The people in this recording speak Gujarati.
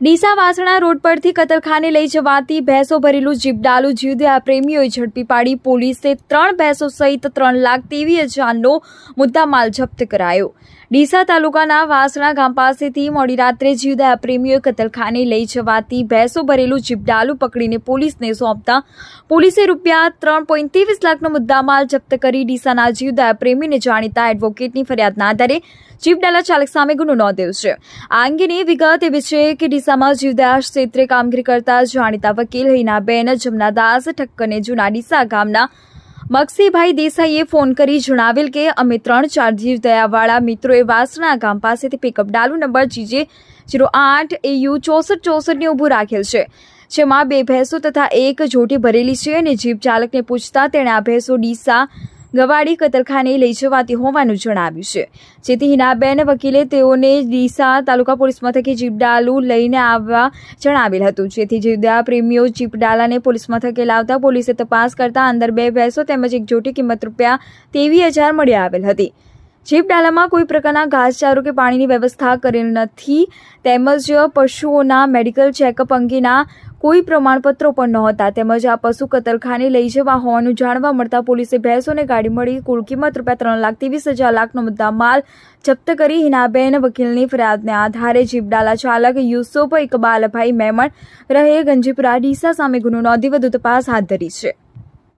ડીસા વાસણા રોડ પરથી કતલખાને લઈ જવાતી ભેંસો ભરેલું જીપડાલું જીવદયા પ્રેમીઓએ ઝડપી પાડી પોલીસે ત્રણ ભેંસો સહિત ત્રણ લાખ તેવી હજારનો મુદ્દામાલ જપ્ત કરાયો. ડીસા તાલુકાના વાસણા ગામ પાસેથી મોડી રાત્રે જીવદયા પ્રેમીઓએ કતલખાને લઈ જવાતી ભેંસો ભરેલું જીપડાલું પકડીને પોલીસને સોંપતા પોલીસે રૂપિયા ત્રણ પોઈન્ટ ત્રેવીસ લાખનો મુદ્દામાલ જપ્ત કરી ડીસાના જીવદયા પ્રેમીને જાણીતા એડવોકેટની ફરિયાદના આધારે જીપડાલા ચાલક સામે ગુનો નોંધ્યો છે. આ અંગેની વિગત એવી છે કે ડીસામાં જીવદયા ક્ષેત્રે કામગીરી કરતા જાણીતા વકીલ હિનાબેન જમનાદાસ ઠક્કરને જૂના ડીસા ગામના મકસીભાઈ દેસાઈએ ફોન કરી જણાવેલ કે અમે ત્રણ ચાર જીવદયાવાળા મિત્રોએ વાસણા ગામ પાસેથી પિકઅપ ડાલુ નંબર જીજે જીરો આઠ એયુ ચોસઠ ચોસઠને ઊભું રાખેલ છે. જેમાં બે ભેંસો તથા એક જોટી ભરેલી છે અને જીપ ચાલકને પૂછતા તેણે આ ભેંસો ડીસા ગવાડી કતલખાને લઈ જવાતી હોવાનું જણાવ્યું છે. જેથી હિનાબેન વકીલે તેઓને ડીસા તાલુકા પોલીસ મથકે જીપડાલુ લઈને આવવા જણાવેલ હતું. જેથી જીવદયા પ્રેમીઓ જીપડાલાને પોલીસ મથકે લાવતા પોલીસે તપાસ કરતા અંદર બે ભેંસો તેમજ એક જોટી કિંમત રૂપિયા તેવી હજાર મળી આવેલ હતી. જીપડાલામાં કોઈ પ્રકારના ઘાસચારો કે પાણીની વ્યવસ્થા કરેલ નથી. તેમજ પશુઓના મેડિકલ ચેકઅપ અંગેના કોઈ પ્રમાણપત્રો પણ નહોતા. તેમજ આ પશુ કતલખાને લઈ જવા હોવાનું જાણવા મળતા પોલીસે ભેંસોને ગાડી મળી કુલ કિંમત રૂપિયા ત્રણ લાખ ત્રેવીસ હજાર લાખનો મુદ્દા માલ જપ્ત કરી હિનાબેન વકીલની ફરિયાદને આધારે જીપડાલા ચાલક યુસુફ ઇકબાલભાઈ મેમણ રહે ગંજીપુરા ડીસા સામે ગુનો નોંધી વધુ તપાસ હાથ ધરી છે.